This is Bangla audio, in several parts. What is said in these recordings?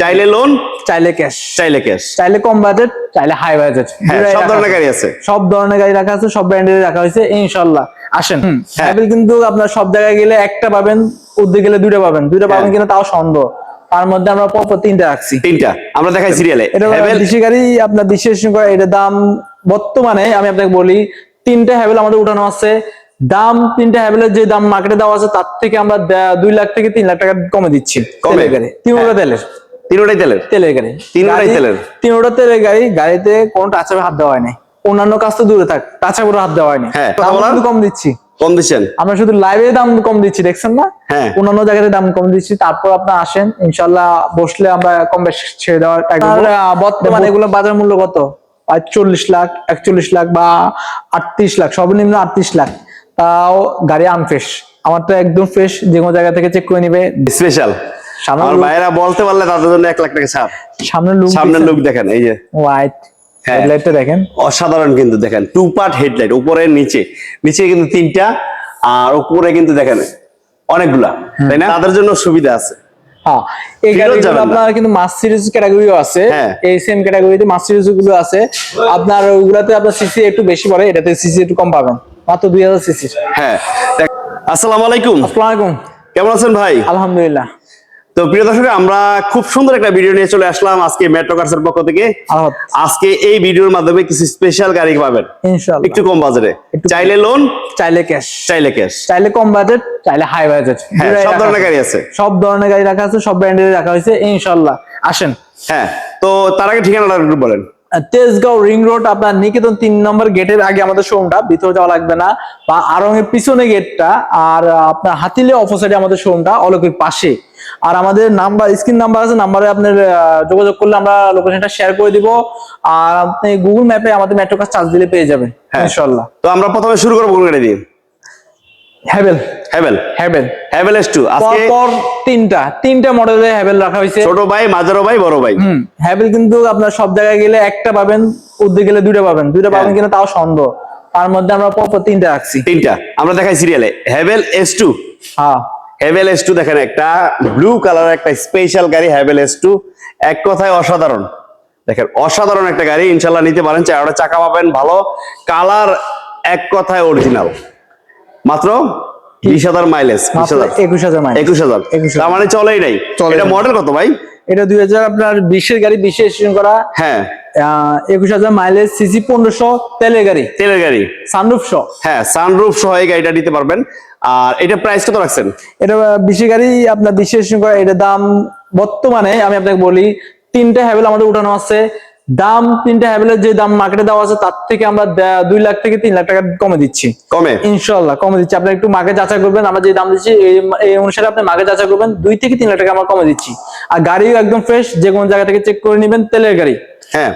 চাইলে লোন চাইলে ক্যাশ চাইলে ক্যাশ চাইলে কম বাজেট চাইলে হাই বাজেট হ্যাঁ সব ধরনের গাড়ি আছে। সব ধরনের গাড়ি রাখা আছে সব ব্র্যান্ডের রাখা হয়েছে ইনশাল্লাহ। আসেন। হ্যাভেল কিন্তু আপনার সব জায়গায় গেলে একটা পাবেন উদ্যোগ গেলে দুইটা পাবেন। দুইটা পাবেন হ্যাঁ। কিনা তাও সন্দেহ। তার মধ্যে আমরা পরপর তিনটা রাখছি। তিনটা। আমরা দেখাই সিরিয়ালে এটা দেশি গাড়ি আপনার বিশ্বাস করে এটার দাম বর্তমানে আমি আপনাকে বলি তিনটা হ্যাভেল আমাদের উঠানো আছে। দাম তিনটা হ্যাভেলের যে দাম মার্কেটে দেওয়া আছে তার থেকে আমরা দুই লাখ থেকে তিন লাখ টাকা কমে দিচ্ছি কমে? তেলের? গাড়ি তিনটা। তেলের তিনটাই তেলের? তেলের গাড়ি। তিনটাই তেলের? তিনটা তেলের গাড়ি গাড়িতে কোনো টাচাপে হাত দেওয়া হয়নি অন্যান্য কাজ তো দূরে থাক টাচাপে হাত দেওয়া হয়নি হ্যাঁ, কম দিচ্ছি। কম দিচ্ছেন? আমরা শুধু লাইভে দাম কম দিচ্ছি দেখছেন না? হ্যাঁ। অন্যান্য জায়গাতে দাম কম দিচ্ছি তারপর আপনার আসেন ইনশাল্লাহ বসলে আমরা কম বেশ ছেড়ে দেওয়ার বর্তমানে এগুলো বাজার মূল্য কত? চল্লিশ লাখ একচল্লিশ লাখ বা আটত্রিশ লাখ সর্বনিম্ন আটত্রিশ লাখ। তাও গাড়ি আনফ্রেশ আমার তো একদম ফ্রেশ যে কোনো জায়গা থেকে চেক করে নিবে। স্পেশাল আমার ভাইয়েরা বলতে পারলে তাদের জন্য এক লাখ টাকা ছাড়। সামনের লুক সামনের লুক দেখেন এই যে। হোয়াইট হ্যাঁ। হেডলাইটটা দেখেন। অসাধারণ কিন্তু দেখেন টু পার্ট হেডলাইট উপরে নিচে। নিচে কিন্তু তিনটা আর উপরে কিন্তু দেখেন অনেকগুলা তাই না? তাদের জন্য সুবিধা আছে। হ্যাঁ এই গাড়িগুলো আপনার কিন্তু মাস সিরিজ ক্যাটাগরিও আছে। হ্যাঁ। এই সেম ক্যাটাগরিতে মাস সিরিজগুলো আছে। আপনার ওইগুলাতে আপনার সিসি একটু বেশি পড়ে এটাতে সিসি একটু কম পাবেন। মাত্র দুই হাজার সিসি হ্যাঁ আসসালামু আলাইকুম। আসসালামু আলাইকুম। কেমন আছেন ভাই? আলহামদুলিল্লাহ। তো প্রিয় দর্শক আমরা খুব সুন্দর একটা ভিডিও নিয়ে চলে আসলাম আজকে মেট্রো কার্সের পক্ষ থেকে। আজকে এই ভিডিওর মাধ্যমে কিছু স্পেশাল গাড়ি পাবেন। ইনশাআল্লাহ। একটু কম বাজারে চাইলে লোন চাইলে ক্যাশ চাইলে ক্যাশ চাইলে কম বাজেট চাইলে হাই বাজেট হ্যাঁ সব ধরনের গাড়ি আছে। সব ধরনের গাড়ি রাখা আছে সব ব্র্যান্ডের রাখা হয়েছে ইনশাআল্লাহ। আসেন। হ্যাঁ তো তার আগে ঠিকানাটা একটু বলেন। তেজগাঁও রিং রোড আপনার নিকেতন তিন নম্বর গেটের আগে আমাদের শোরুমটা ভিতরে যাওয়া লাগবে না। বা আরং এর পিছনে গেটটা আর আপনার হাতিলে অপোজিটে আমাদের শোরুমটা অলকের পাশে। আর আমাদের নাম্বার স্ক্রিন নাম্বার আছে নাম্বারে আপনার যোগাযোগ করলে আমরা লোকেশনটা শেয়ার করে দিব। আর আপনি গুগল ম্যাপে আমাদের মেট্রো কাজ চার্জ দিলে পেয়ে যাবেন হ্যাঁ। ইনশাআল্লাহ। তো আমরা প্রথমে শুরু করব কোন গাড়ি দিয়ে। Haval Haval Haval Haval S two আজকে পর তিনটা তিনটা মডেলের হ্যাভেল রাখা হয়েছে। ছোট ভাই মাঝারো ভাই বড় ভাই। হ্যাভেল কিন্তু আপনার সব জায়গায় গেলে একটা পাবেন উদ্যোগ গেলে দুইটা পাবেন। দুইটা পাবেন হ্যাঁ। কিনা তাও সন্দেহ। তার মধ্যে আমরা পরপর তিনটা রাখছি। তিনটা। আমরা দেখাই সিরিয়ালে হ্যাভেল এস টু হ্যাঁ। হ্যাভেল এস টু দেখেন একটা ব্লু কালার একটা স্পেশাল গাড়ি হ্যাভেল এস টু এক কথায় অসাধারণ। দেখেন, অসাধারণ একটা গাড়ি ইনশাল্লাহ নিতে পারেন চারটা চাকা পাবেন, ভালো। কালার এক কথায় অরিজিনাল মাত্র বিশ হাজার মাইলেজ একুশ হাজার একুশ হাজার। 21,000 তার মানে চলেই নাই। এটা মডেল কত ভাই? এটা দুই হাজার আপনার বিশের গাড়ি বিশে করা। হ্যাঁ। একুশ হাজার মাইলেজ সিসি পনেরোশো তেলের গাড়ি। তেলের গাড়ি। সানরুফ সহ হ্যাঁ সানরুফ সহ এই গাড়িটা নিতে পারবেন। আর এটা প্রাইস কত রাখছেন? এটা বিশের গাড়ি আপনার বিশে রেজিস্ট্রেশন করা এটার দাম বর্তমানে আমি আপনাকে বলি তিনটা হ্যাভেল আমাদের উঠানো আছে। দাম তিনটা হ্যাভেলের যে দাম মার্কেটে দেওয়া আছে তার থেকে আমরা দুই লাখ থেকে তিন লাখ টাকা কমে দিচ্ছি। কমে? ইনশাল্লাহ কমে দিচ্ছি। আপনি একটু মাকে যাচাই করবেন আমরা যে দাম দিচ্ছি এই অনুসারে আপনি মাকে যাচাই করবেন দুই থেকে তিন লাখ টাকা আমরা কমে দিচ্ছি। আর গাড়িও একদম ফ্রেশ যে কোনো জায়গা থেকে চেক করে নেবেন তেলের গাড়ি। হ্যাঁ।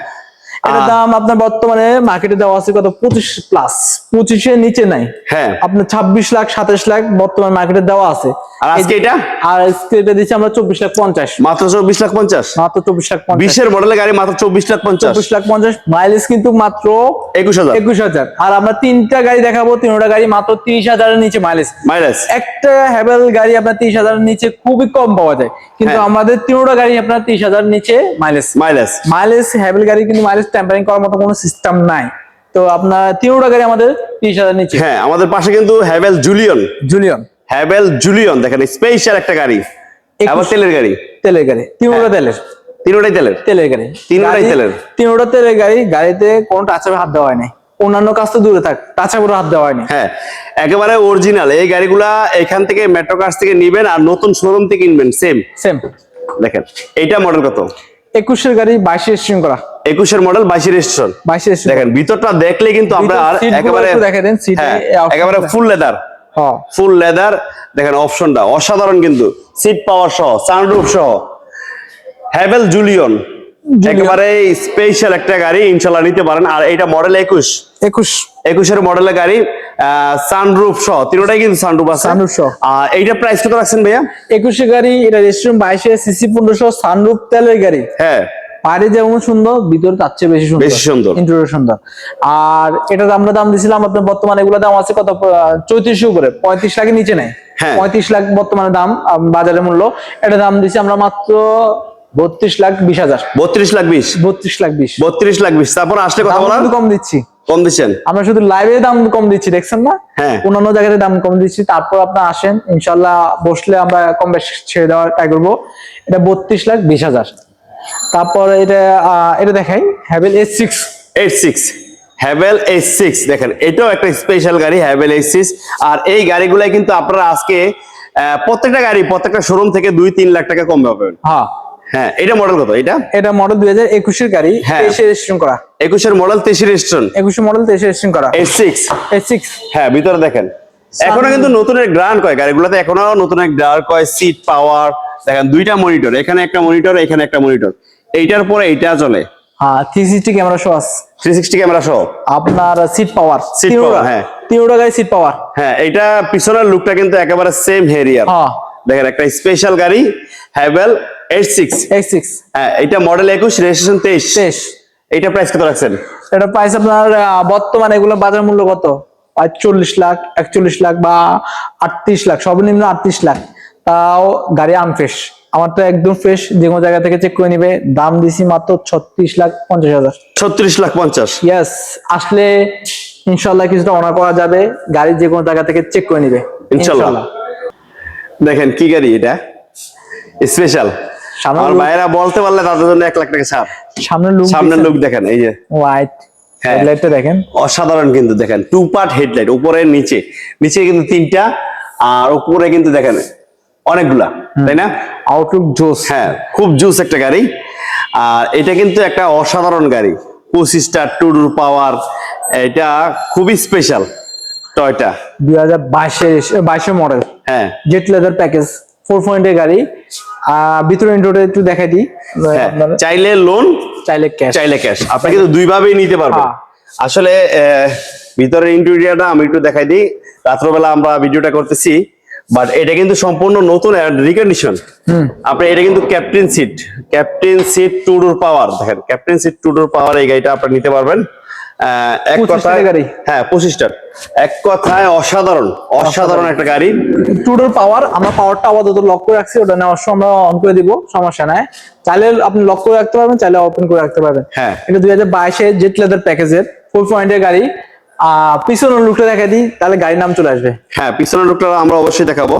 দাম আপনার বর্তমানে মার্কেটে দেওয়া আছে কত? পঁচিশ প্লাস পঁচিশের নিচে নাই। হ্যাঁ। আপনার ছাব্বিশ লাখ সাতাশ লাখ বর্তমান মার্কেটে দেওয়া আছে। আর আজকে এটা? আর আজকে এটা দিচ্ছি আমরা চব্বিশ লাখ পঞ্চাশ। মাত্র চব্বিশ লাখ পঞ্চাশ? মাত্র চব্বিশ লাখ বিশের মডেলের গাড়ি মাত্র চব্বিশ লাখ পঞ্চাশ। চব্বিশ লাখ পঞ্চাশ। মাইলেজ কিন্তু মাত্র একুশ হাজার। একুশ হাজার। আর আমরা তিনটা গাড়ি দেখাবো তিনটা গাড়ি মাত্র তিরিশ হাজারের নিচে মাইলেজ মাইলেজ একটা হ্যাভেল গাড়ি আপনার তিরিশ হাজারের নিচে খুবই কম পাওয়া যায়। কিন্তু হ্যাঁ। আমাদের তিনটা গাড়ি আপনার তিরিশ হাজার নিচে মাইলেজ মাইলেজ মাইলেজ হ্যাভেল গাড়ি কিন্তু মাইলেজ টেম্পারিং করার মতো কোনো সিস্টেম নাই। তো আপনার তিনটা গাড়ি আমাদের তিরিশ হাজার নিচে। হ্যাঁ আমাদের পাশে কিন্তু হ্যাভেল জুলিয়ন জুলিয়ন হ্যাভেল জুলিয়ন দেখেন স্পেশাল একটা গাড়ি। আবার তেলের গাড়ি। তেলের গাড়ি। তিনটা তেলের। তিনটাই তেলের। তেলের গাড়ি। তিনটাই তেলের? তিনটা তেলের গাড়ি। গাড়িতে কোনো টাচাপে হাত দেওয়া হয় নাই। অন্যান্য কাজ তো দূরে থাক টাচাপে হাত দেওয়া হয়নি হ্যাঁ একেবারে অরিজিনাল এই গাড়িগুলা এখান থেকে মেট্রো কার্স থেকে নিবেন আর নতুন শোরুম থেকে কিনবেন। সেম সেম দেখেন এইটা মডেল কত? একুশের গাড়ি বাইশে রেজিস্ট্রেশন করা। একুশের মডেল বাইশের রেজিস্ট্রেশন বাইশ দেখেন ভিতরটা দেখলে কিন্তু আমরা আর একেবারে দেখে দেন, সিটে হ্যাঁ, একেবারে ফুল লেদার ফুল লেদার দেখেন অপশনটা অসাধারণ কিন্তু। সিট পাওয়ার সহ সানরুফ সহ। হ্যাভেল জুলিয়ন একেবারে স্পেশাল একটা গাড়ি ইনশাল্লাহ নিতে পারেন। আর এটা মডেল একুশ। একুশ। একুশের মডেলের গাড়ি সানরুফ সহ। তিনটাই কিন্তু সানরুফ আছে। Sunroof সহ। আর এইটা প্রাইস কত রাখছেন ভাইয়া? একুশে গাড়ি এটা রেজিস্ট্রেশন বাইশে সিসি পনেরোশো সানরুফ তেলের গাড়ি। হ্যাঁ। বাইরে যেমন সুন্দর ভিতরে তার চেয়ে বেশি সুন্দর। বেশি সুন্দর। ইন্টেরিয়র সুন্দর। আর এটা আমরা দাম দিছিলাম আপনার বর্তমানে এগুলো দাম আছে কত? চৌত্রিশশো উপরে পঁয়ত্রিশ লাখের নিচে নেই। হ্যাঁ। পঁয়ত্রিশ লাখ বর্তমানে দাম বাজারের মূল্য। এটা দাম দিছি আমরা মাত্র বত্রিশ লাখ বিশ হাজার। বত্রিশ লাখ বিশ। বত্রিশ লাখ বিশ। বত্রিশ লাখ বিশ। তারপর আসলে কথা কিন্তু কম দিচ্ছি। কম দিচ্ছেন? আমরা শুধু লাইভে দাম কম দিচ্ছি দেখছেন না? হ্যাঁ। অন্যান্য জায়গায় দাম কম দিচ্ছি। তারপর আপনার আসেন ইনশাল্লাহ বসলে আমরা কম বেশি ছেড়ে দেওয়ার ট্রাই করব। এটা বত্রিশ লাখ বিশ হাজার। তারপর এটা এটা দেখাই। Haval S six eight six Haval H six দেখেন এটাও একটা স্পেশাল গাড়ি হ্যাভেল এইচ সিক্স আর এই গাড়িগুলাই কিন্তু আপনারা আজকে প্রত্যেকটা গাড়ি প্রত্যেকটা শোরুম থেকে দুই তিন লাখ টাকা কম পাবেন। হ্যাঁ। হ্যাঁ এটা মডেল কত? এটা? এটা মডেল দুই হাজার একুশের গাড়ি হ্যাঁ। তেইশে রেজিস্ট্রেশন করা। একুশের মডেল তেইশে রেজিস্ট্রেশন মডেল তেইশে রেজিস্ট্রেশন করা। এইট সিক্স সিক্স হ্যাঁ ভিতরে দেখেন। এখনও কিন্তু নতুনের গ্রান্ড কয় গাড়িগুলোতে এখনও নতুনের গ্রান্ড কয় সিট পাওয়ার দেখেন দুইটা মনিটর এখানে একটা মনিটর এখানে একটা মনিটর এইটার পরে এইটা চলে। হ্যাঁ থ্রি সিক্সটি ক্যামেরা শো আছে। থ্রি ক্যামেরা সহ আপনার সিট পাওয়ার Seat power, হ্যাঁ। তিনোটা গাড়ি সিট পাওয়ার হ্যাঁ এটা পিছনের লুকটা কিন্তু একেবারে সেম হেরিয়ার। হ্যাঁ। দেখেন একটা স্পেশাল গাড়ি হ্যাভেল সিক্স এক্স সিক্স হ্যাঁ এটা মডেল একুশ রেজিস্ট্রেশন তেইশ। তেইশ। এটা প্রাইস কত রাখছেন? এটা প্রাইস আপনার বর্তমানে এগুলো বাজার মূল্য কত? চল্লিশ লাখ একচল্লিশ লাখ বা আটত্রিশ লাখ সর্বনিম্ন আটত্রিশ লাখ। তাও গাড়ি আনফ্রেশ আমার তো একদম ফ্রেশ যে কোনো জায়গা থেকে চেক করে নিবে। দাম দিছি মাত্র ছত্রিশ লাখ পঞ্চাশ হাজার। ছত্রিশ লাখ পঞ্চাশ। ইয়াস আসলে ইনশাল্লাহ কিছুটা অনার করা যাবে। গাড়ি যে কোনো জায়গা থেকে চেক করে নিবে। ইনশাল্লাহ। দেখেন কি গাড়ি এটা? স্পেশাল সামনে আমার ভাইয়েরা বলতে পারলে তাদের জন্য এক লাখ টাকা ছাড়। সামনে লুক সামনের লুক দেখেন এই যে। হোয়াইট হ্যাঁ। হেডলাইটটা দেখেন। অসাধারণ কিন্তু দেখেন টু পার্ট হেডলাইট উপরে নিচে। নিচে কিন্তু তিনটা আর উপরে কিন্তু দেখেন অনেকগুলা তাই না? আউটলুক জোস। হ্যাঁ খুব জুস একটা গাড়ি। আর এটা কিন্তু একটা অসাধারণ গাড়ি পঁচিশটা টুডুর পাওয়ার এটা খুবই স্পেশাল টয়টা দুই হাজার বাইশের মডেল হ্যাঁ। জেট লেদার প্যাকেজ ফোর পয়েন্টের গাড়ি। ভিতরে ইন্টোটা একটু দেখাই দিই। হ্যাঁ, চাইলে লোন চাইলে ক্যাশ চাইলে ক্যাশ আপনি কিন্তু দুইভাবেই নিতে পারবেন। হ্যাঁ। আসলে ভিতরের ইন্টেরিয়ারটা আমি একটু দেখাই দিই। রাত্রবেলা আমরা ভিডিওটা করতেছি বাট এটা কিন্তু সম্পূর্ণ নতুন রিকন্ডিশন আপনি এটা কিন্তু captain seat captain seat two door power দেখেন ক্যাপ্টেন সিট টুডোর পাওয়ার এই গাড়িটা আপনি নিতে পারবেন। এক 25 কথায় গাড়ি। হ্যাঁ পঁচিশটার এক কথায় অসাধারণ অসাধারণ একটা গাড়ি। টুডোর পাওয়ার আমরা পাওয়ারটা আপাতত লক করে রাখছি ওটা নেওয়ার সময় আমরা অন করে দিব সমস্যা নাই। চাইলে আপনি লক করে রাখতে পারবেন চাইলে ওপেন করে রাখতে পারবেন। হ্যাঁ। এটা দুই হাজার বাইশে জেট লেদার প্যাকেজের ফোর পয়েন্টের গাড়ি। পিছনের লুকটা দেখা দিই তাহলে গাড়ির নাম চলে আসবে। হ্যাঁ পিছনের লুকটা আমরা অবশ্যই দেখাবো।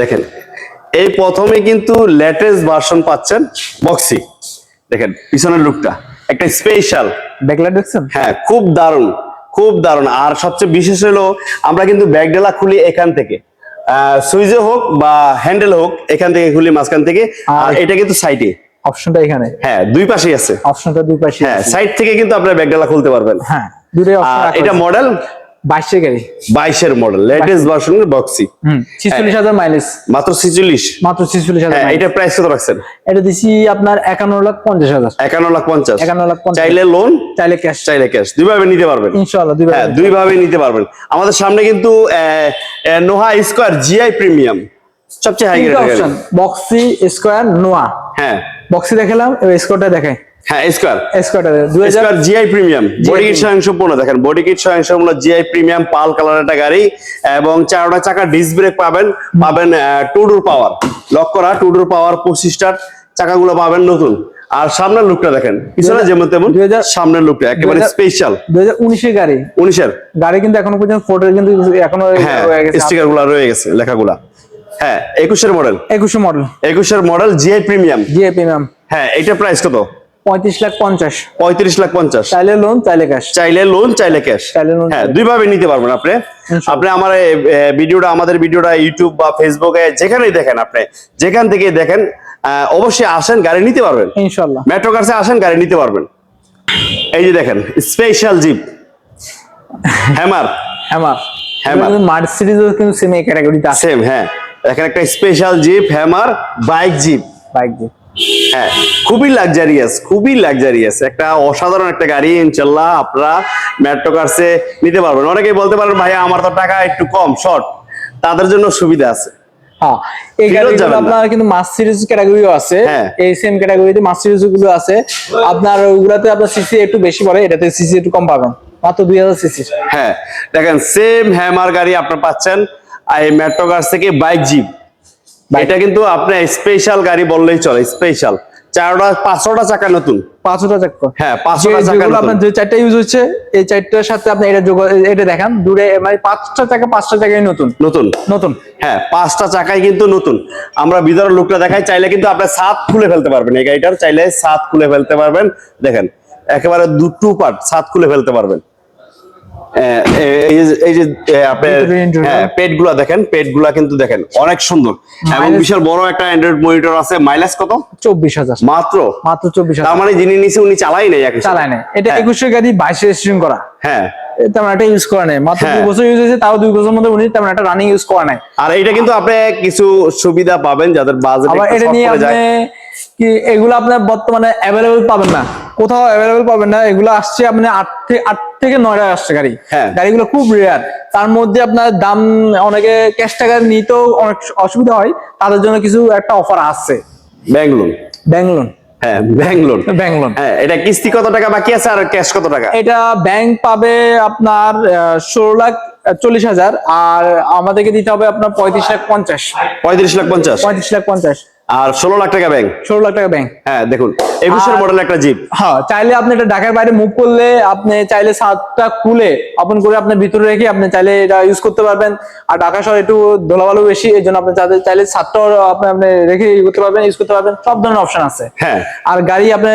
দেখেন এই প্রথমে কিন্তু লেটেস্ট ভার্সন পাচ্ছেন বক্সি দেখেন পিছনের লুকটা একটা স্পেশাল ব্যাকলাইট দেখছেন? হ্যাঁ খুব দারুণ খুব দারুণ আর সবচেয়ে বিশেষ হলো আমরা কিন্তু ব্যাগডেলা খুলি এখান থেকে। সুইজে হোক বা হ্যান্ডেল হোক এখান থেকে খুলি মাঝখান থেকে। আর এটা কিন্তু সাইডে অপশনটা এখানে? হ্যাঁ দুই পাশেই আছে। অপশনটা দুই পাশে হ্যাঁ সাইড থেকে কিন্তু আপনার ব্যাগডালা খুলতে পারবেন। হ্যাঁ দুটোই অপশন এটা মডেল বাইশের গাড়ি। বাইশের মডেল লেটেস্ট বক্সি ছিচল্লিশ হাজার মাইলেজ মাত্র ছিচল্লিশ? মাত্র ছিচল্লিশ হাজার হ্যাঁ এটা প্রাইস কত রাখছেন? এটা দিছি আপনার একান্ন লাখ পঞ্চাশ হাজার। একান্ন লাখ পঞ্চাশ। একান্ন লাখ চাইলে লোন চাইলে ক্যাশ চাইলে ক্যাশ দুইভাবে নিতে পারবেন। ইনশাল্লাহ হ্যাঁ দুই ভাবে নিতে পারবেন। আমাদের সামনে কিন্তু নোহা স্কোয়ার জিআই প্রিমিয়াম সবচেয়ে high grade boxy square Noah হ্যাঁ। বক্সি দেখালাম এবার স্কোয়ারটা দেখাই। হ্যাঁ স্কোয়ার দুই হাজার জিআই প্রিমিয়াম বডি কিট সহ সম্পূর্ণ দেখেন বডি কিট সহ সম্পূর্ণ জিআই প্রিমিয়াম পাল কালার একটা গাড়ি এবং চারটা চাকা ডিস্ক ব্রেক পাবেন পাবেন টুডুর পাওয়ার লক করা টুডুর পাওয়ার পঁচিশটার চাকাগুলো পাবেন নতুন। আর সামনের লুকটা দেখেন পিছনে যেমন তেমন সামনের লুকটা একেবারে স্পেশাল দুই হাজার উনিশের গাড়ি। উনিশের। গাড়ি কিন্তু এখনও পর্যন্ত ফোর্ডের কিন্তু এখনও হ্যাঁ রয়ে গেছে। স্টিকারগুলা রয়ে গেছে লেখাগুলা। হ্যাঁ একুশের মডেল একুশে মডেল একুশের model GI premium GAP ma'am হ্যাঁ এটা প্রাইস কত? পঁয়ত্রিশ লাখ পঞ্চাশ। পঁয়ত্রিশ লাখ পঞ্চাশ। চাইলে লোন চাইলে ক্যাশ চাইলে লোন চাইলে ক্যাশ চাইলে loan, হ্যাঁ চাইলে- দুই ভাবে নিতে পারবেন আপনি। আপনি আমার ভিডিওটা আমাদের ভিডিওটা ইউটিউব বা ফেসবুকে যেখানেই দেখেন আপনি যেখান থেকে দেখেন অবশ্যই আসেন গাড়ি নিতে পারবেন। ইনশাল্লাহ। মেট্রো কার্সে আসেন গাড়ি নিতে পারবেন। এই যে দেখেন special jeep hummer hummer Hammer। মার্সিডিজও কিন্তু সেম এই ক্যাটাগরিতে আছে। সেম হ্যাঁ। দেখেন একটা special jeep hummer bike jeep bike দিয়ে হ্যাঁ খুবই লাক্সারিয়াস খুবই লাক্সারিয়াস একটা অসাধারণ একটা গাড়ি ইনশাল্লাহ আপনারা মেট্রো কার্সে নিতে পারবেন। অনেকেই বলতে পারেন ভাইয়া আমার তো টাকা একটু কম শর্ট তাদের জন্য সুবিধা আছে। হ্যাঁ এই গাড়িগুলো আপনার কিন্তু মাস সিরিজ ক্যাটাগরিও আছে। হ্যাঁ। এই সেম ক্যাটাগরিতে মাস সিরিজগুলো আছে। আপনার ওগুলাতে আপনার সিসি একটু বেশি পড়ে এটাতে সিসি একটু কম পাবেন। মাত্র দুই হাজার সিসি হ্যাঁ দেখেন সেম হ্যামার গাড়ি আপনার পাচ্ছেন এই মেট্রো থেকে বাইক জিপ এটা কিন্তু আপনি স্পেশাল গাড়ি বললেই চলে স্পেশাল চারটা পাঁচশোটা চাকা নতুন। পাঁচশোটা চাকা। হ্যাঁ পাঁচশোটা চাকা আপনার যে চারটা ইউজ হচ্ছে এই চারটার সাথে আপনি এটা যোগ এটা দেখান। দূরে মানে পাঁচটা চাকা পাঁচটা চাকাই নতুন। নতুন। নতুন। হ্যাঁ পাঁচটা চাকাই কিন্তু নতুন। আমরা ভিতরের লুকটা দেখাই চাইলে কিন্তু আপনি সাত খুলে ফেলতে পারবেন এই গাড়িটার। চাইলে সাত খুলে ফেলতে পারবেন। দেখেন একেবারে দুটো পার্ট সাত খুলে ফেলতে পারবেন। এই যে- আপনার। হ্যাঁ পেটগুলা দেখেন পেটগুলা কিন্তু দেখেন অনেক সুন্দর। এবং বিশাল বড় একটা অ্যান্ড্রয়েড মনিটর আছে মাইলেজ কত? চব্বিশ হাজার। মাত্র? মাত্র চব্বিশ তার হাজার মানে যিনি নিচে উনি চালাই নাই একই সাথে। চালায় না এটা হ্যাঁ, একুশের গাড়ি বাইশে রেজিস্ট্রেশন করা। হ্যাঁ। তেমন একটা ইউজ করা নেই। মাত্র হ্যাঁ। দুই বছর ইউজ হয়েছে তাও দুই বছরের মধ্যে উনি তেমন একটা রানিং ইউজ করা নাই। আর এটা কিন্তু আপনি কিছু সুবিধা পাবেন যাদের বাজেট আবার এটা নিয়ে আপনি কি এগুলো আপনার বর্তমানে অ্যাভেলেবল পাবেন না? কোথাও অ্যাভেলেবল পাবেন না। এগুলো আসছে আপনি আট থেকে আট থেকে নয়টা আসছে গাড়ি। হ্যাঁ। গাড়িগুলো খুব রেয়ার তার মধ্যে আপনার দাম অনেকে ক্যাশ টাকা নিতেও অনেক অসুবিধা হয়। তাদের জন্য কিছু একটা অফার আসছে। ব্যাঙ্গলোর? ব্যাঙ্গলোর। হ্যাঁ হ্যাঁ এটা কিস্তি কত টাকা বাকি আছে আর ক্যাশ কত টাকা? এটা ব্যাংক পাবে আপনার ষোলো লাখ চল্লিশ হাজার। আর আমাদেরকে দিতে হবে আপনার পঁয়ত্রিশ লাখ পঞ্চাশ। পঁয়ত্রিশ লাখ পঞ্চাশ। পঁয়ত্রিশ লাখ পঞ্চাশ। আর ষোলো লাখ টাকা ব্যাংক ষোলো লাখ টাকা ব্যাংক হ্যাঁ দেখুন একুশের মডেল একটা জিপ হ্যাঁ চাইলে আপনি এটা ঢাকার বাইরে মুভ করলে আপনি চাইলে সাতটা খুলে ওপেন করে আপনি ভিতরে রেখে আপনি চাইলে এটা ইউজ করতে পারবেন। আর ঢাকা শহর একটু ধুলাবালু বেশি এই জন্য আপনি চাইলে চাইলে সাতটাও আপনি আপনি রেখে ইয়ে করতে পারবেন ইউজ করতে পারবেন সব ধরনের অপশন আছে। হ্যাঁ। আর গাড়ি আপনি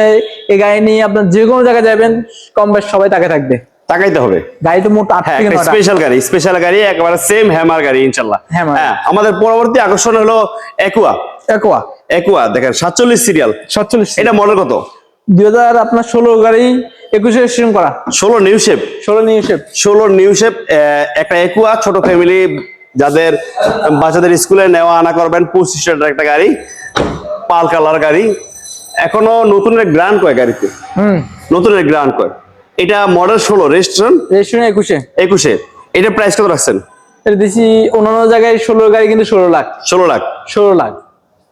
এই গাড়ি নিয়ে আপনার যে কোনো জায়গায় যাবেন কম বেশ সবাই তাকে থাকবে। তাকাইতে হবে। গাড়ি তো মোট আট হ্যাঁ থেকে স্পেশাল গাড়ি স্পেশাল গাড়ি একেবারে সেম হ্যামার গাড়ি ইনশাল্লাহ। হ্যাঁ আমাদের পরবর্তী আকর্ষণ হলো একুয়া একোয়া একুয়া দেখেন সাতচল্লিশ সিরিয়াল সাতচল্লিশ এটা মডেল কত? দুই হাজার আপনার ষোলো গাড়ি একুশে রেজিস্ট্রেশন করা। ষোলো নিউ শেপ ষোলো নিয়ে শেপ ষোলো নিউ শেপ একটা একুয়া ছোট ফ্যামিলি যাদের বাচ্চাদের স্কুলে নেওয়া আনা করবেন পঁচিশ হাজার একটা গাড়ি পাল কালার গাড়ি। এখনও নতুনের গ্রান্ড কয় গাড়িতে? হুম। নতুনের গ্রান্ড কয়। এটা মডেল ষোলো রেজিস্ট্রেশন রেজিস্ট্রেশন একুশে। একুশে। এটা প্রাইস কত রাখছেন? দিছি অন্যান্য জায়গায় ষোলো গাড়ি কিন্তু ষোলো লাখ। ষোলো লাখ। ষোলো লাখ।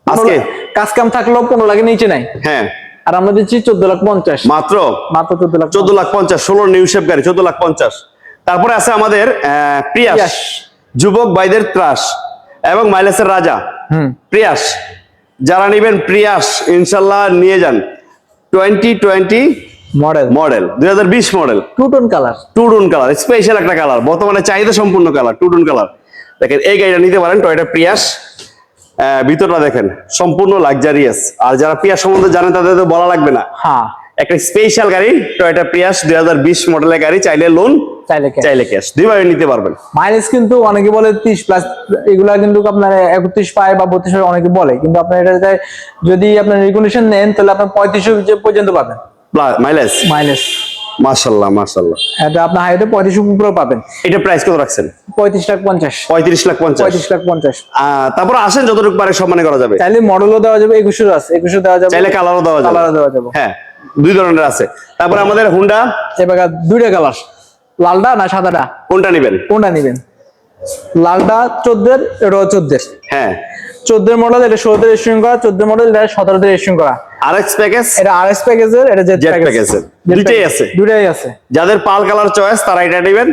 আজকে? কাজ কাম থাকলেও পনেরো লাখের নিচে নাই। হ্যাঁ। আর আমরা দিচ্ছি চোদ্দ লাখ পঞ্চাশ। মাত্র? মাত্র চোদ্দ লাখ চোদ্দ লাখ পঞ্চাশ ষোলো নিউ শেপ গাড়ি চোদ্দ লাখ পঞ্চাশ। তারপরে আছে আমাদের প্রিয়াস। যুবক ভাইদের ত্রাস এবং মাইলেসের রাজা। প্রিয়াস যারা নেবেন প্রিয়াস ইনশাল্লাহ নিয়ে যান। Twenty twenty model. মডেল দুই হাজার বিশ model. Two tone colour. Two tone colour special একটা কালার বর্তমানে চাহিদা সম্পূর্ণ কালার টুডুন কালার। দেখেন এই গাড়িটা নিতে পারেন টয়টা প্রিয়াস ভিতরটা দেখেন সম্পূর্ণ লাক্সারিয়াস আর যারা প্রিয়াস সম্বন্ধে জানে তাদের তো বলা লাগবে না। হ্যাঁ। একটা স্পেশাল গাড়ি টয়টা প্রিয়াস দুই হাজার বিশ মডেলের গাড়ি চাইলে লোন চাইলে চাইলে ক্যাশ দুইভাবে নিতে পারবেন। মাইলেজ কিন্তু অনেকে বলে ত্রিশ প্লাস এগুলা কিন্তু আপনার একত্রিশ পায় বা বত্রিশ পায় অনেকে বলে। কিন্তু আপনার এটা যদি আপনার রেগুলেশন নেন তাহলে আপনার পঁয়ত্রিশ পর্যন্ত পাবেন। মাইলেজ মাইলেজ মাশাল্লাহ মাশাল্লাহ এটা আপনার হাইটে পঁয়ত্রিশ উপরে পাবেন। এটা প্রাইস কত রাখছেন? পঁয়ত্রিশ লাখ পঞ্চাশ। পঁয়ত্রিশ লাখ পঞ্চাশ। পঁয়ত্রিশ লাখ পঞ্চাশ। আহ, তারপর আসেন যতটুকু পারে সম্মানে করা যাবে। চাইলে মডেলও দেওয়া যাবে একুশের আছে। একুশে দেওয়া যাবে। চাইলে কালারও দেওয়া যাবে। কালারও দেওয়া যাবে। হ্যাঁ দুই ধরনের আছে। তারপর আমাদের হুন্ডা এবার দুইটা কালার লালটা না সাদাটা? কোনটা নেবেন? কোনটা নিবেন? লালটা চোদ্দের এটাও চোদ্দের। হ্যাঁ। চোদ্দের মডেল এটা ষোলোতে রেজিস্ট্রেশন করা। চোদ্দ মডেল এটা সতেরোতে রেজিস্ট্রেশন করা। আর এক্স প্যাকেজ এটা আর এস প্যাকেজের এটা জেড Jet প্যাকেজ। package এর। দুইটাই আছে। দুইটাই আছে। যাদের পাল কালার চয়েস তারা এটা নেবেন।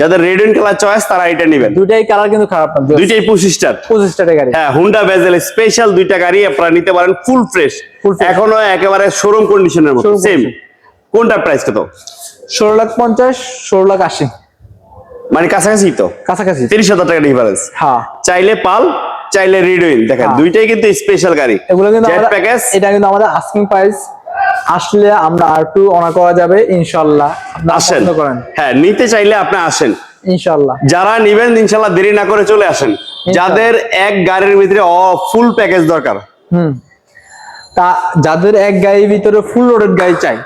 যাদের রেড এন্ড কালার চয়েস তারা এটা নেবেন। দুইটাই কালার কিন্তু খারাপ না দুইটাই পঁচিশ স্টার পঁচিশ টাকা গাড়ি। হ্যাঁ হুন্ডা বেজেল স্পেশাল দুইটা গাড়ি আপনারা নিতে পারেন ফুল ফ্রেশ এখনও একেবারে শোরুম কন্ডিশনের মতো সেম কোনটা প্রাইস কত? ষোলো লাখ পঞ্চাশ ষোলো লাখ আশি। মানে কাছাকাছি তো? কাছাকাছি। তিরিশ হাজার টাকা ডিফারেন্স হ্যাঁ। চাইলে পাল চাইলে রিডুইন দেখেন হ্যাঁ। দুইটাই কিন্তু স্পেশাল গাড়ি। এগুলো কিন্তু জেট প্যাকেজ এটা কিন্তু আমাদের আস্কিং প্রাইস আসলে আমরা আর একটু অনা করা যাবে ইনশাল্লাহ আপনারা আসেন। হ্যাঁ নিতে চাইলে আপনি আসেন। ইনশাল্লাহ যারা নিবেন ইনশাল্লাহ দেরি না করে চলে আসেন। যাদের এক গাড়ির ভিতরে ফুল প্যাকেজ দরকার। হুম। তা যাদের এক গাড়ির ভিতরে ফুল লোডেড গাড়ি চাই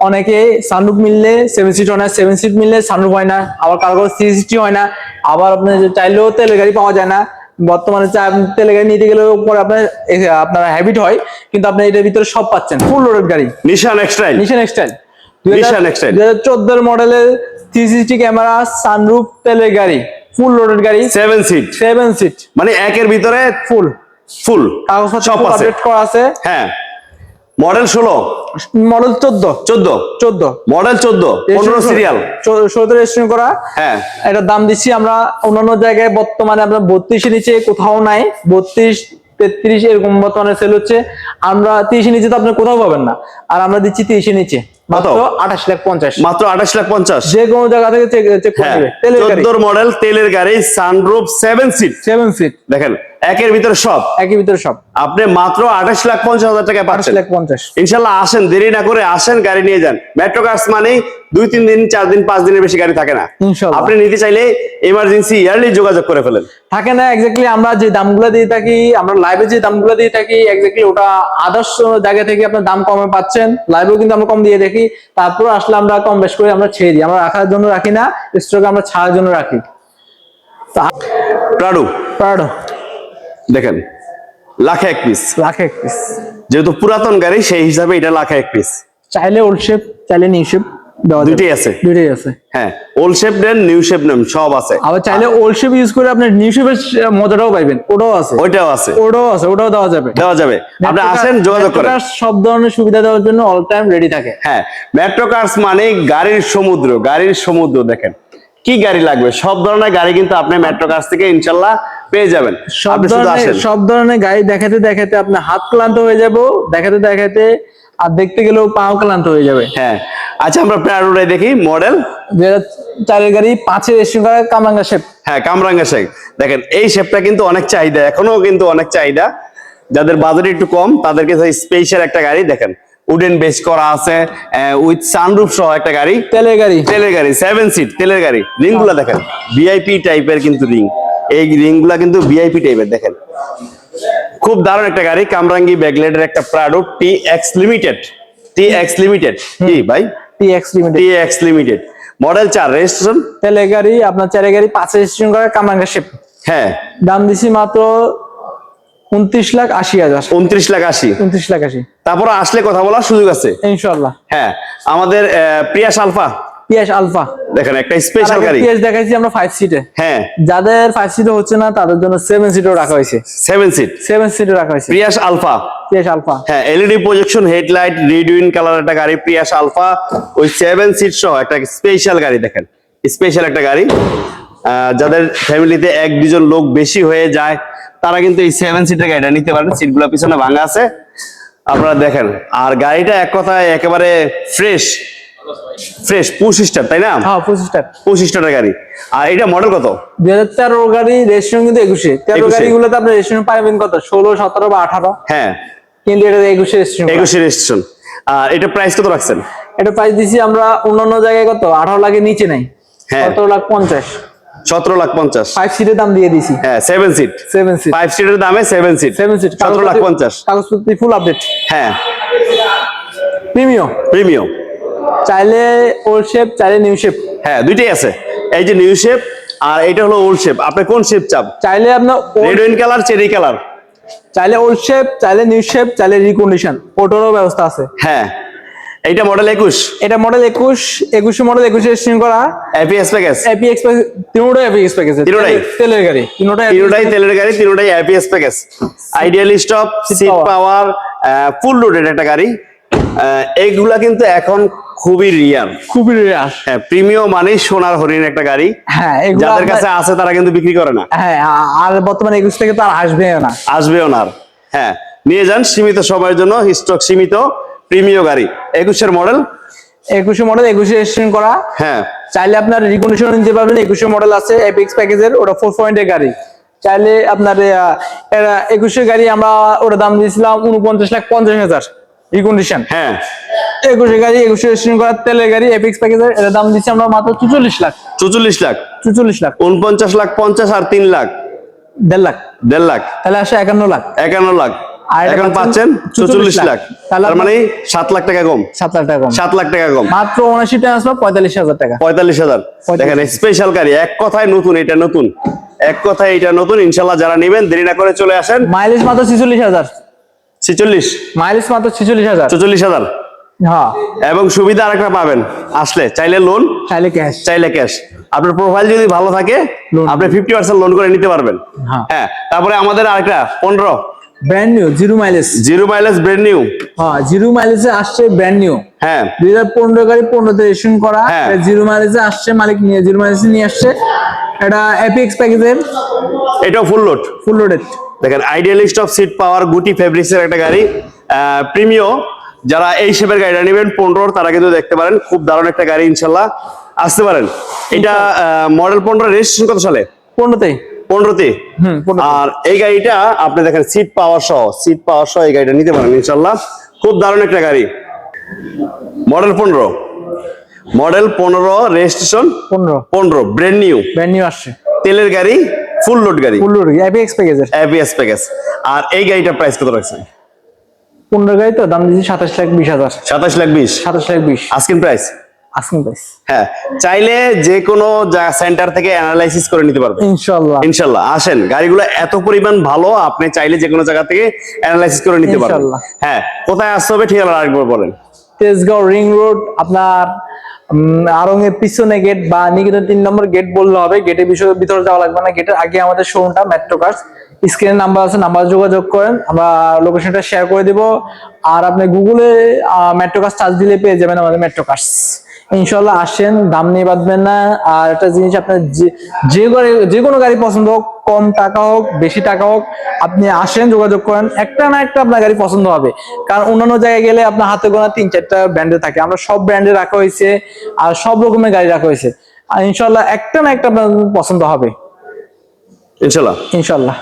অনেকে সানরুফ মিললে সেভেন সিট হয় না সেভেন সিট মিললে সানরুফ হয় না আবার কারও কারও থ্রি সিটি হয় না আবার আপনার চাইলেও তেলের গাড়ি পাওয়া যায় না বর্তমানে চা- আপনি তেলের গাড়ি নিতে গেলে পরে আপনার আপনার হ্যাবিট হয় কিন্তু আপনি এটার ভিতরে সব পাচ্ছেন ফুল লোডেড গাড়ি। নিশান এক্সট্রাইল নিশান এক্সটাইল নিশান X-Trail। দুই হাজার চোদ্দোর মডেলের থ্রি সিক্সটি ক্যামেরা সানরুফ তেলের গাড়ি ফুল লোডেড গাড়ি। সেভেন সিট সেভেন সিট মানে একের ভিতরে ফুল ফুল কাগজপত্র আপডেট করা আছে। হ্যাঁ। মডেল ষোলো? মডেল চোদ্দ। চোদ্দ? চোদ্দ। মডেল চোদ্দ? পনেরো সিরিয়াল ষোলোতে রেজিস্ট্রেশন করা। হ্যাঁ। এটার দাম দিচ্ছি আমরা অন্যান্য জায়গায় বর্তমানে আমরা বত্রিশের নিচে কোথাও নাই। বত্রিশ তেত্রিশ এরকম বর্তমানে সেল হচ্ছে। আমরা তিরিশের নিচে তো আপনি কোথাও পাবেন না। আর আমরা দিচ্ছি তিরিশের নিচে। মাত্র আঠাশ লাখ পঞ্চাশ। মাত্র আঠাশ লাখ পঞ্চাশ? যে কোনো জায়গা থেকে চেক করে হ্যাঁ। মডেল তেলের গাড়ি। Sunroof seven seat seven seat দেখেন একের ভিতরে সব? একই ভিতরে সব। আপনি মাত্র আঠাশ লাখ পঞ্চাশ হাজার টাকা পাচ্ছেন। লাখ পঞ্চাশ। ইনশাল্লাহ আসেন দেরি না করে আসেন গাড়ি নিয়ে যান। মেট্রো কার্স মানে দুই তিন দিন চার দিন পাঁচ দিনের বেশি গাড়ি থাকে না। আপনি নিতে চাইলে এমার্জেন্সি ইয়ারলি যোগাযোগ করে ফেলেন। থাকে না এক্স্যাক্টলি আমরা যে দামগুলো দিয়ে থাকি আমরা লাইভে যে দামগুলো দিয়ে থাকি এক্স্যাক্টলি ওটা আদর্শ জায়গা থেকে আপনার দাম কমে পাচ্ছেন। লাইভেও কিন্তু আমরা কম দিয়ে দেখি। তারপর আসলে আমরা কম বেশ করে আমরা ছেড়ে দিই। আমরা রাখার জন্য রাখি না স্টকে আমরা ছাড়ার জন্য রাখি। প্রাডু। প্রাডো। দেখেন লাখে এক পিস লাখে এক পিস যেহেতু পুরাতন গাড়ি সেই হিসাবে এটা লাখে এক পিস চাইলে ওল্ড শেপ চাইলে নিউ শেপ দুইটাই আছে। দুইটাই আছে। হ্যাঁ ওল্ড শেপ নেন নিউ শেপ নেন সব আছে। আবার চাইলে ওল্ড শেপ ইউজ করে আপনি নিউ শেপের মজাটাও পাইবেন। ওটাও আছে। ওইটাও আছে। ওটাও আছে ওটাও দেওয়া যাবে। দেওয়া যাবে। আপনি আসেন যোগাযোগ করেন। সব ধরনের সুবিধা দেওয়ার জন্য অল টাইম রেডি থাকে। হ্যাঁ মেট্রো কার্স মানে গাড়ির সমুদ্র গাড়ির সমুদ্র দেখেন। কি গাড়ি লাগবে? সব ধরনের গাড়ি কিন্তু আপনি মেট্রো কাছ থেকে ইনশাল্লাহ পেয়ে যাবেন। সব ধরনের সব ধরনের গাড়ি দেখাতে দেখাতে আপনার হাত ক্লান্ত হয়ে যাব দেখাতে দেখাতে আর দেখতে গেলেও পাও ক্লান্ত হয়ে যাবে। হ্যাঁ। আচ্ছা আমরা প্রায়োরিটাই দেখি মডেল চারের গাড়ি পাঁচের রেজিস্ট্রেশন করা কামাঙ্গা শেপ হ্যাঁ কামরাঙ্গা শেখ দেখেন এই শেপটা কিন্তু অনেক চাহিদা এখনও কিন্তু অনেক চাহিদা। যাদের বাজেট একটু কম তাদেরকে স্পেশাল একটা গাড়ি দেখেন। উডেন বেস করা আছে উইথ সানরুফ সহ একটা গাড়ি। তেলের গাড়ি। তেলের গাড়ি সেভেন সিট তেলের গাড়ি। রিংগুলা দেখেন ভিআইপি টাইপের কিন্তু রিং। এই রিংগুলা কিন্তু ভিআইপি টাইপের দেখেন। খুব দারুণ একটা গাড়ি কামরাঙ্গি ব্যাগলেটের একটা Prado T X limited T X limited কি ভাই? T X limited T X limited model চার রেজিস্ট্রেশন তেলের গাড়ি আপনার চারের গাড়ি পাঁচের রেজিস্ট্রেশন করা কামাঙ্গা শেপ হ্যাঁ। দাম দিছি মাত্র উনত্রিশ লাখ আশি হাজার। উনত্রিশ লাখ আশি। উনত্রিশ লাখ আশি। তারপর আসলে কথা বলার সুযোগ আছে? ইনশাল্লাহ হ্যাঁ আমাদের প্রিয়াস আলফা। আলফা। দেখেন একটা স্পেশাল গাড়ি। দেখাইছি আমরা সিটে হ্যাঁ। যাদের সিটে হচ্ছে না তাদের জন্য সিটও রাখা হয়েছে। সিট সিটও রাখা হয়েছে। Prius Alpha. আলফা। হ্যাঁ এলইডি প্রজেকশন হেডলাইট কালার একটা গাড়ি প্রিয়াস আলফা। ওই সিট সহ একটা স্পেশাল গাড়ি দেখেন। স্পেশাল একটা গাড়ি। আহ, যাদের ফ্যামিলিতে এক দুজন লোক বেশি হয়ে যায় তারা কিন্তু এই সেভেন সিটের গাড়িটা নিতে পারেন সিটগুলো পিছনে ভাঙা আছে। আপনারা দেখেন আর গাড়িটা এক কথায় একেবারে ফ্রেশ ফ্রেশ পুশ স্টার তাই না? হ্যাঁ পঁচিশ টাকার গাড়ি। আর এটা মডেল কত? দুই হাজার তেরো গাড়ি রেজিস্ট্রেশন কিন্তু একুশে। তেরো 21 গাড়িগুলোতে আপনি রেজিস্ট্রেশন পাইবেন কত? ষোলো সতেরো বা আঠারো? হ্যাঁ। কিন্তু এটা একুশে রেজিস্ট্রেশন একুশে রেজিস্ট্রেশন। আর এটা প্রাইস কত রাখছেন? এটা প্রাইস দিছি আমরা অন্যান্য জায়গায় কত? আঠারো লাখের নিচে নাই। হ্যাঁ। সতেরো লাখ পঞ্চাশ। সতেরো লাখ পঞ্চাশ। ফাইভ সিটের দাম দিয়ে দিছি। হ্যাঁ seven seat seven seat five সিটের দামে সেভেন সিট সেভেন সিট সতেরো লাখ পঞ্চাশ। কাগজপত্র ফুল আপডেট হ্যাঁ। প্রিমিয়াম প্রিমিয়াম চাইলে ওল্ড শেপ চাইলে নিউ শেপ হ্যাঁ দুইটাই আছে। এই যে নিউ শেপ আর এটা হলো ওল্ড শেপ আপনি কোন শেপ চাপ চাইলে আপনার red wine colour cherry colour চাইলে ওল্ড শেপ চাইলে নিউ শেপ চাইলে রিকন্ডিশন ওটারও ব্যবস্থা আছে। হ্যাঁ। এইটা মডেল একুশ। এটা মডেল একুশ একুশে মডেল একুশে রেজিস্ট্রেশন করা। এপিএস প্যাকেজ এপি এক্সপ্রেস তিনোটাই এপি এক্সপ্রেস তিনোটাই? তেলের গাড়ি তিনোটাই তিনটাই তেলের গাড়ি তিনটাই APS package ideal stop seat. Power full loaded একটা গাড়ি। এইগুলা কিন্তু এখন খুবই রিয়ার খুবই রেয়ার হ্যাঁ প্রিমিয়াম মানে সোনার হরিণ একটা গাড়ি। হ্যাঁ যাদের কাছে আছে তারা কিন্তু বিক্রি করে না। হ্যাঁ আর বর্তমানে একুশ থেকে তো আর আসবেও না। আসবেও না। হ্যাঁ নিয়ে যান সীমিত সময়ের জন্য স্টক সীমিত। প্রিমিয় গাড়ি একুশের মডেল? একুশে মডেল একুশে রেজিস্ট্রেশন করা। হ্যাঁ। চাইলে আপনার রিকন্ডিশন নিতে পারবেন একুশে মডেল আছে এপিএক্স প্যাকেজের ওটা ফোর পয়েন্টের গাড়ি। চাইলে আপনার একুশে গাড়ি আমরা ওটা দাম দিয়েছিলাম উনপঞ্চাশ লাখ পঞ্চাশ হাজার রিকন্ডিশন হ্যাঁ। একুশে গাড়ি একুশে রেজিস্ট্রেশন করা তেলের গাড়ি এপিএক্স প্যাকেজের এটা দাম দিচ্ছি আমরা মাত্র চুচল্লিশ লাখ। চুচল্লিশ লাখ? চুচল্লিশ লাখ। উনপঞ্চাশ লাখ পঞ্চাশ আর তিন লাখ? দেড় লাখ। দেড় লাখ। তাহলে আসে একান্ন লাখ। একান্ন লাখ। আর এখন পাচ্ছেন চুচল্লিশ লাখ। তার মানে সাত লাখ টাকা কম। সাত লাখ টাকা কম। সাত লাখ টাকা কম। মাত্র উনআশি ট্রান্সফার পঁয়তাল্লিশ হাজার টাকা। পঁয়তাল্লিশ হাজার। দেখেন স্পেশাল গাড়ি এক কথায় নতুন এটা নতুন। এক কথায় এটা নতুন ইনশাল্লাহ যারা নেবেন দেরি না করে চলে আসেন। মাইলেজ মাত্র ছিচল্লিশ হাজার। ছিচল্লিশ। মাইলেজ মাত্র ছিচল্লিশ হাজার। চল্লিশ হাজার। হ্যাঁ। এবং সুবিধা আরেকটা পাবেন আসলে চাইলে লোন চাইলে ক্যাশ চাইলে ক্যাশ আপনার প্রোফাইল যদি ভালো থাকে আপনি ফিফটি পার্সেন্ট লোন করে নিতে পারবেন। হ্যাঁ। হ্যাঁ তারপরে আমাদের আরেকটা পনেরো। Brand new zero mileage zero mileage brand new হ্যাঁ জিরো মাইলেজে আসছে ব্র্যান্ড নিউ হ্যাঁ। দুই হাজার পনেরো গাড়ি পনেরোতে রেজিস্ট্রেশন করা। হ্যাঁ। জিরো মাইলেজে আসছে মালিক নিয়ে জিরো মাইলেজে নিয়ে আসছে। এটা এপিএক্স প্যাকেজের এটাও ফুল লোড ফুল লোডেড দেখেন আইডিয়ালিস্ট অফ সিট পাওয়ার গুটি ফেব্রিক্সের একটা গাড়ি প্রিমিও যারা এই শেপের গাড়িটা নেবেন পনেরোর তারা কিন্তু দেখতে পারেন খুব দারুণ একটা গাড়ি ইনশাল্লাহ। আসতে পারেন। এটা মডেল পনেরো রেজিস্ট্রেশন কত সালে? পনেরোতেই। পনেরোতে আর এই গাড়িটা আপনি দেখেন সিট পাওয়ার সহ সিট পাওয়ার সহ এই গাড়িটা নিতে পারেন ইনশাল্লাহ। খুব দারুণ একটা গাড়ি। মডেল পনেরো। মডেল পনেরো রেজিস্ট্রেশন পনেরো। পনেরো ব্র্যান্ড নিউ ব্র্যান্ড নিউ আসছে। তেলের গাড়ি ফুল লোড গাড়ি। ফুল অ্যাপিএক্স প্যাকেজের এবিএস প্যাকেজ আর এই গাড়িটার প্রাইস কত রাখছেন? পনেরো গাড়ি তো দাম দিয়েছি সাতাশ লাখ বিশ হাজার। সাতাশ লাখ বিশ। সাতাশ লাখ বিশ। আস্কিন প্রাইস আসকিং প্রাইস হ্যাঁ চাইলে যে কোনো সেন্টার থেকে অ্যানালাইসিস করে নিতে পারবেন ইনশাল্লাহ ইনশাল্লাহ আসেন গাড়িগুলো এত পরিমাণ ভালো আপনি চাইলে যে কোনো জায়গা থেকে অ্যানালাইসিস করে নিতে পারবেন। হ্যাঁ কোথায় আসতে হবে ঠিকানা আরেকবার বলেন। তেজগাঁও রিং রোড আপনার আরঙের পিছনে গেট বা নিকেতন তিন নম্বর গেট বললে হবে। গেটের বিষয়ে ভিতরে যাওয়া লাগবে না। গেটের আগে আমাদের শোরুমটা মেট্রো কার্স স্ক্রিনে নাম্বার আছে নাম্বার যোগাযোগ করেন। আমরা লোকেশনটা শেয়ার করে দিব। আর আপনি গুগলে মেট্রো কার্স চার্জ দিলে পেয়ে যাবেন আমাদের মেট্রো কার্স ইনশাল্লাহ আসেন দাম নিয়ে বাঁধবেন না। আর একটা জিনিস আপনার যে- যে গাড়ি যে কোনো গাড়ি পছন্দ হোক কম টাকা হোক বেশি টাকা হোক আপনি আসেন যোগাযোগ করেন। একটা না একটা আপনার গাড়ি পছন্দ হবে। কারণ অন্যান্য জায়গায় গেলে আপনার হাতে গোনা তিন চারটা ব্র্যান্ডে থাকে। আমরা সব ব্র্যান্ডে রাখা হয়েছে আর সব রকমের গাড়ি রাখা হয়েছে। আর ইনশাল্লাহ একটা না একটা আপনার পছন্দ হবে। ইনশাল্লাহ ইনশাল্লাহ